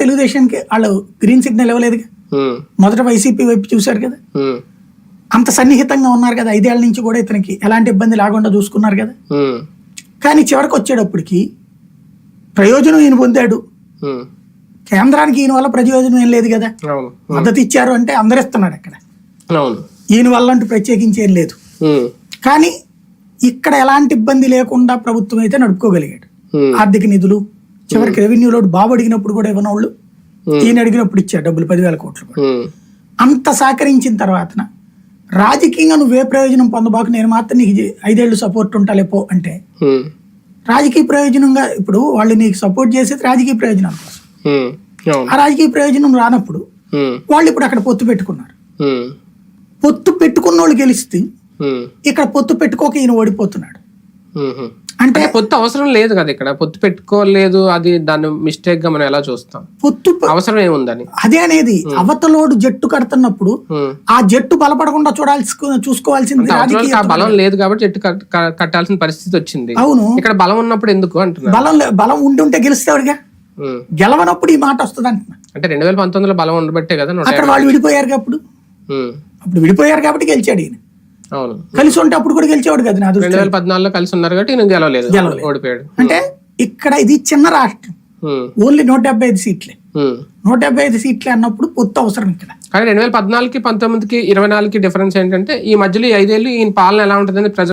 తెలుగుదేశానికి వాళ్ళు green signal ఇవ్వలేదుగా ఉమ్, మొదట వైసీపీ వైపు చూశారు కదా. అంత సన్నిహితంగా ఉన్నారు కదా ఐదేళ్ళ నుంచి కూడా ఇతనికి ఎలాంటి ఇబ్బంది లేకుండా చూసుకున్నారు కదా. కానీ చివరికి వచ్చేటప్పటికి ప్రయోజనం ఈయన పొందాడు. కేంద్రానికి ఈయన వల్ల ప్రయోజనం ఏం లేదు కదా. మద్దతు ఇచ్చారు అంటే అందరు ఇస్తున్నాడు అక్కడ. ఈయన వల్ల అంటూ ప్రత్యేకించి ఏం లేదు. కానీ ఇక్కడ ఎలాంటి ఇబ్బంది లేకుండా ప్రభుత్వం అయితే నడుపుకోగలిగాడు. ఆర్థిక నిధులు చివరికి రెవెన్యూ లోడ్ బాబు అడిగినప్పుడు కూడా ఇవ్వనోళ్ళు ఈయన అడిగినప్పుడు ఇచ్చారు డబ్బులు పదివేల కోట్లు అంత సహకరించిన తర్వాత రాజకీయంగా నువ్వే ప్రయోజనం పొందబాకు నేను మాత్రం నీకు ఐదేళ్ళు సపోర్ట్ ఉంటాలేపో అంటే ఉమ్, రాజకీయ ప్రయోజనంగా ఇప్పుడు వాళ్ళు నీకు సపోర్ట్ చేసేది రాజకీయ ప్రయోజనం కోసం. ఆ రాజకీయ ప్రయోజనం రానప్పుడు వాళ్ళు ఇప్పుడు అక్కడ పొత్తు పెట్టుకున్నారు. పొత్తు పెట్టుకున్న వాళ్ళు గెలిస్తే ఇక్కడ పొత్తు పెట్టుకోక ఈయన ఓడిపోతున్నాడు. అంటే పొత్తు అవసరం లేదు కదా ఇక్కడ. పొత్తు పెట్టుకోలేదు అది దాన్ని మిస్టేక్గా మనం ఎలా చూస్తాం? పొత్తు అవసరం ఏముందని? అదే అనేది అవతలోడు జట్టు కడుతున్నప్పుడు. ఆ జట్టు బలపడకుండా చూడాల్సి చూసుకోవాల్సింది ఆ బలం లేదు. కాబట్టి క- కట్టాల్సిన పరిస్థితి వచ్చింది. అవును. ఇక్కడ బలం ఉన్నప్పుడు ఎందుకు అంటున్నా బలం బలం ఉండుంటే గెలుస్తాడుగా. గెలవనప్పుడు ఈ మాట వస్తుంది అంటున్నా. అంటే రెండు వేల పంతొమ్మిదిలో బలం ఉండబట్టే కదా అక్కడ వాళ్ళు విడిపోయారు అప్పుడు. అప్పుడు విడిపోయారు కాబట్టి గెలిచాడు ఈయన. కలిసి ఉంటే అప్పుడు కూడా గెలిచేవాడు కదా నా రెండు వేల పద్నాలుగులో కలిసి ఉన్నారు కాబట్టి నేను గెలవలేదు. గెలవలేదు. ఓడిపోయాడు. అంటే ఇక్కడ ఇది చిన్న రాష్ట్రం. ఓన్లీ నూట డెబ్బై ఐదు సీట్లే. నూట డెబ్బై ఐదు సీట్లే అన్నప్పుడు పొత్తు అవసరం ఇక్కడ. కానీ రెండు వేల పద్నాలుగుకి పంతొమ్మిదికి ఇరవై నాలుగుకి డిఫరెన్స్ ఏంటంటే ఈ మధ్యలో ఈ ఐదేళ్ళు ఈయన పాలన ఎలా ఉంటుందని ప్రజలు